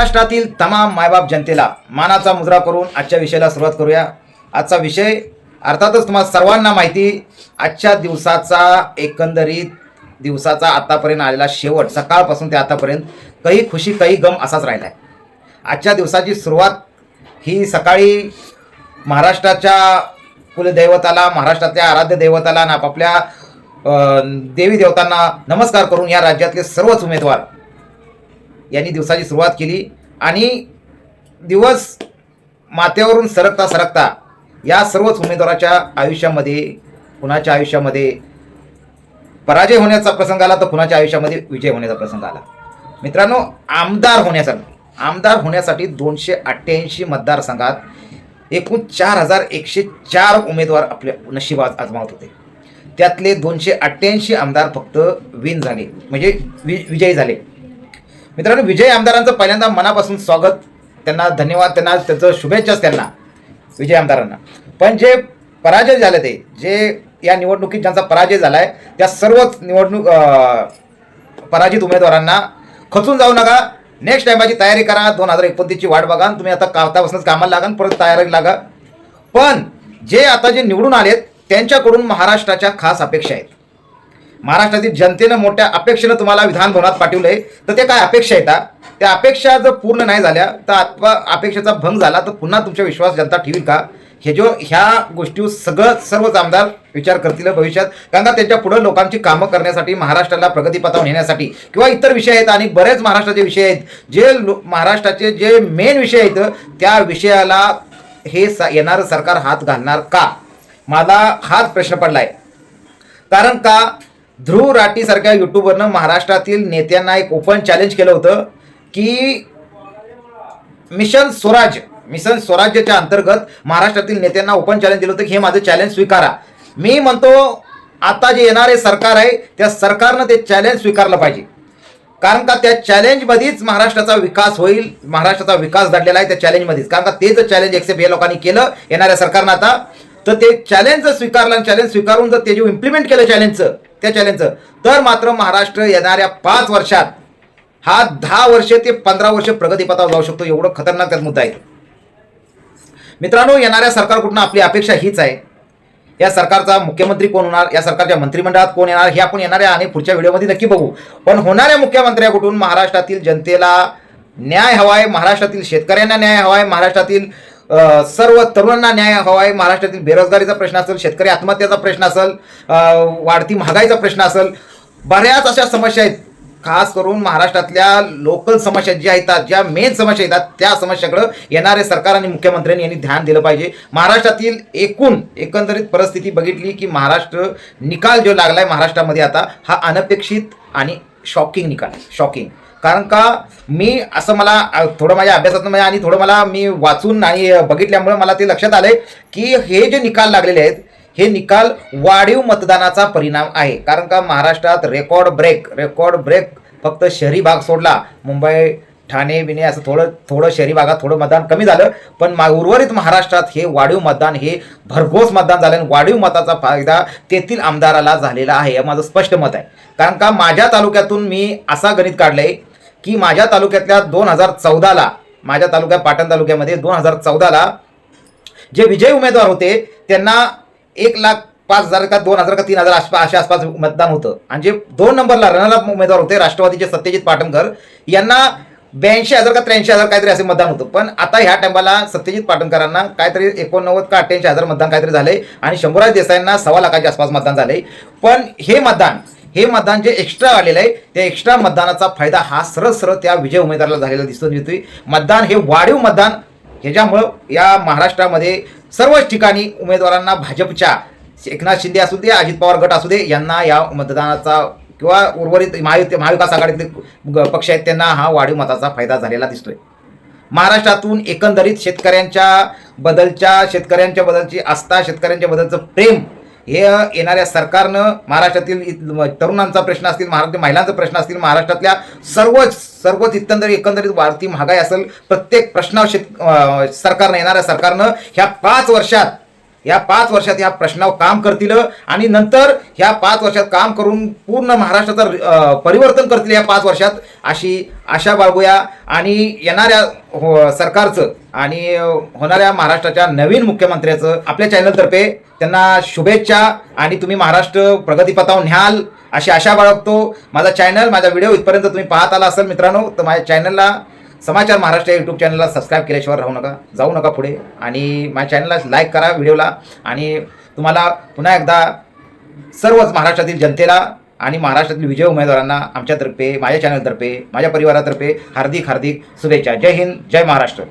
महाराष्ट्रातील तमाम मायबाप जनतेला मानाचा मुद्रा करून आजच्या विषयाला सुरुवात करूया. आजचा विषय अर्थातच तुम्हाला सर्वांना माहिती आजच्या दिवसाचा एकंदरीत दिवसाचा आतापर्यंत आलेला शेवट सकाळपासून ते आतापर्यंत काही खुशी काही गम असाच राहिला आहे आजच्या दिवसाची सुरुवात ही सकाळी महाराष्ट्राच्या कुलदैवताला महाराष्ट्रातल्या आराध्य दैवताला आणि आपापल्या देवी देवतांना नमस्कार करून या राज्यातले सर्वच उमेदवार यांनी दिवसाची सुरुवात केली. आणि दिवस माथ्यावरून सरकता सरकता या सर्वच उमेदवाराच्या आयुष्यामध्ये कुणाच्या आयुष्यामध्ये पराजय होण्याचा प्रसंग आला तर कुणाच्या आयुष्यामध्ये विजय होण्याचा प्रसंग आला? मित्रांनो आमदार होण्यासाठी आमदार होण्यासाठी दोनशे अठ्ठ्याऐंशी मतदारसंघात एकूण चार हजार एकशे चार उमेदवार आपल्या नशिबात आजमावत होते. त्यातले दोनशे अठ्ठ्याऐंशी आमदार फक्त विन झाले म्हणजे वि विजयी झाले. मित्रांनो विजय आमदारांचं पहिल्यांदा मनापासून स्वागत. त्यांना धन्यवाद त्यांना त्याचं शुभेच्छाच त्यांना विजय आमदारांना. पण जे पराजय झाले ते जे या निवडणुकीत ज्यांचा पराजय झाला आहे त्या सर्वच निवडणूक पराजित उमेदवारांना खचून जाऊ नका. नेक्स्ट टायमाची तयारी करा. दोन हजार एकोणतीसची वाट बघा. तुम्ही आता कावतापासूनच कामाला लागा परत तयारी लागा. पण जे आता जे निवडून आलेत त्यांच्याकडून महाराष्ट्राच्या खास अपेक्षा आहेत. महाराष्ट्रातील जनतेनं मोठ्या अपेक्षेनं तुम्हाला विधान पाठवलं पाठवलंय. तर ते काय अपेक्षा आहेत का त्या अपेक्षा जर पूर्ण नाही झाल्या तर अथवा अपेक्षेचा भंग झाला तर पुन्हा तुमचा विश्वास जनता ठेवील का? हे जो ह्या गोष्टी सगळं सर्वच आमदार विचार करतील भविष्यात. कारण का त्यांच्या पुढे लोकांची कामं करण्यासाठी महाराष्ट्राला प्रगतीपथावर नेण्यासाठी किंवा इतर विषय आहेत आणि बरेच महाराष्ट्राचे विषय आहेत. जे लो- महाराष्ट्राचे जे मेन विषय आहेत त्या विषयाला हे स येणारं सरकार हात घालणार का? मला हाच प्रश्न पडलाय. कारण का? ध्रुव राठी सारख्या युट्यूबरनं महाराष्ट्रातील नेत्यांना एक ओपन चॅलेंज केलं होतं की मिशन स्वराज मिशन स्वराज्याच्या अंतर्गत महाराष्ट्रातील नेत्यांना ओपन चॅलेंज दिलं होतं की हे माझं चॅलेंज स्वीकारा. मी म्हणतो आता जे येणारे सरकार आहे त्या सरकारनं ते चॅलेंज स्वीकारलं पाहिजे. कारण का त्या चॅलेंजमध्येच महाराष्ट्राचा विकास होईल महाराष्ट्राचा विकास दडलेला आहे त्या चॅलेंजमध्येच कारण का ते जर चॅलेंज एक्सेप्ट या लोकांनी केलं येणाऱ्या सरकारनं आता. तर ते चॅलेंज जर स्वीकारलं आणि चॅलेंज स्वीकारून जर ते जे इम्प्लिमेंट केलं चॅलेंजचं त्या चॅलेंजचं तर मात्र महाराष्ट्र येणाऱ्या पाच वर्षात हा दहा वर्षे ते पंधरा वर्ष प्रगतीपथावर जाऊ शकतो एवढं खतरनाक त्यात मुद्दा आहे. मित्रांनो येणाऱ्या सरकारकडून आपली अपेक्षा हीच आहे. या सरकारचा मुख्यमंत्री कोण होणार? या सरकारच्या मंत्रिमंडळात कोण येणार? हे आपण येणाऱ्या आणि पुढच्या व्हिडिओमध्ये नक्की बघू. पण होणाऱ्या मुख्यमंत्र्याकडून महाराष्ट्रातील जनतेला न्याय हवा आहे महाराष्ट्रातील शेतकऱ्यांना न्याय हवा आहे महाराष्ट्रातील सर्व तरुणांना न्याय हवा आहे महाराष्ट्रातील बेरोजगारीचा प्रश्न असेल शेतकरी आत्महत्याचा प्रश्न असेल वाढती महागाईचा प्रश्न असेल बऱ्याच अशा समस्या आहेत. खास करून महाराष्ट्रातल्या लोकल समस्या ज्या येतात ज्या मेन समस्या येतात त्या समस्याकडं येणारे सरकार आणि मुख्यमंत्र्यांनी यांनी ध्यान दिलं पाहिजे. महाराष्ट्रातील एकूण एकंदरीत परिस्थिती बघितली की महाराष्ट्र निकाल जो लागलाय महाराष्ट्रामध्ये आता हा अनपेक्षित आणि शॉकिंग निकाल आहे शॉकिंग कारण का मी असं मला थोडं माझ्या अभ्यासातून म्हणजे आणि थोडं मला मी वाचून आणि बघितल्यामुळे मला ते लक्षात आलं की हे जे निकाल लागलेले आहेत हे निकाल वाढीव मतदानाचा परिणाम आहे. कारण का महाराष्ट्रात रेकॉर्ड ब्रेक रेकॉर्ड ब्रेक फक्त शहरी भाग सोडला. मुंबई ठाणे बिणे असं थोडं थोडं शहरी भागात थोडं मतदान कमी झालं. पण मा उर्वरित महाराष्ट्रात हे वाढीव मतदान हे भरघोस मतदान झालं आणि वाढीव मताचा फायदा तेथील आमदाराला झालेला आहे हे माझं स्पष्ट मत आहे. कारण का माझ्या तालुक्यातून मी असा गणित काढलंय की माझ्या तालुक्यातल्या दोन हजार चौदाला माझ्या तालुक्यात पाटण तालुक्यामध्ये दोन हजार चौदाला जे विजयी उमेदवार होते त्यांना एक लाख पाच हजार का दोन हजार का तीन हजार आसपास अशा आसपास मतदान होतं. आणि जे दोन नंबरला रनरअप उमेदवार होते राष्ट्रवादीचे सत्यजित पाटणकर यांना ब्याऐंशी हजार का त्र्याऐंशी हजार काहीतरी असे मतदान होतं. पण आता ह्या टायमाला सत्यजित पाटणकरांना काहीतरी एकोणनव्वद का अठ्ठ्याऐंशी हजार मतदान काहीतरी झालंय आणि शंभूराज देसाईंना सव्वा लाखाच्या आसपास मतदान झालंय. पण हे मतदान हे मतदान जे एक्स्ट्रा आलेलं आहे त्या एक्स्ट्रा मतदानाचा फायदा हा सरळ सरळ त्या विजय उमेदवाराला झालेला दिसून येतोय मतदान हे वाढीव मतदान ह्याच्यामुळं या महाराष्ट्रामध्ये सर्वच ठिकाणी उमेदवारांना भाजपच्या एकनाथ शिंदे असू दे अजित पवार गट असू दे यांना या मतदानाचा किंवा उर्वरित महायुती महाविकास आघाडीतले पक्ष आहेत त्यांना हा वाढीव मताचा फायदा झालेला दिसतोय. महाराष्ट्रातून एकंदरीत शेतकऱ्यांच्या बदलच्या शेतकऱ्यांच्या बदलची आस्था शेतकऱ्यांच्या बदलचं प्रेम हे येणाऱ्या सरकारनं महाराष्ट्रातील तरुणांचा प्रश्न असतील महाराष्ट्र महिलांचा प्रश्न असतील महाराष्ट्रातल्या सर्वच सर्वच एकंदरीत एकंदरीत वाढती महागाई असेल प्रत्येक प्रश्नावर शेत सरकारनं येणाऱ्या सरकारनं ह्या पाच वर्षात या पाच वर्षात या प्रश्नावर काम करतील आणि नंतर ह्या पाच वर्षात काम करून पूर्ण महाराष्ट्राचं परिवर्तन करतील या पाच वर्षात अशी आशा बाळगूया. आणि येणाऱ्या हो सरकारचं आणि होणाऱ्या महाराष्ट्राच्या नवीन मुख्यमंत्र्याचं आपल्या चॅनलतर्फे त्यांना शुभेच्छा आणि तुम्ही महाराष्ट्र प्रगतीपथावर न्याल अशी आशा बाळगतो. माझा चॅनल माझा व्हिडिओ इथपर्यंत तुम्ही पाहत आला असाल मित्रांनो तर माझ्या चॅनलला समाचार महाराष्ट्र यूट्यूब चॅनलला सबस्क्राईब केल्याशिवाय राहू नका जाऊ नका पुढे. आणि माझ्या चॅनलला लाईक करा व्हिडिओला. आणि तुम्हाला पुन्हा एकदा सर्वच महाराष्ट्रातील जनतेला आणि महाराष्ट्रातील विजय उमेदवारांना आमच्यातर्फे माझ्या चॅनलतर्फे माझ्या परिवारातर्फे हार्दिक हार्दिक शुभेच्छा. जय हिंद जय महाराष्ट्र.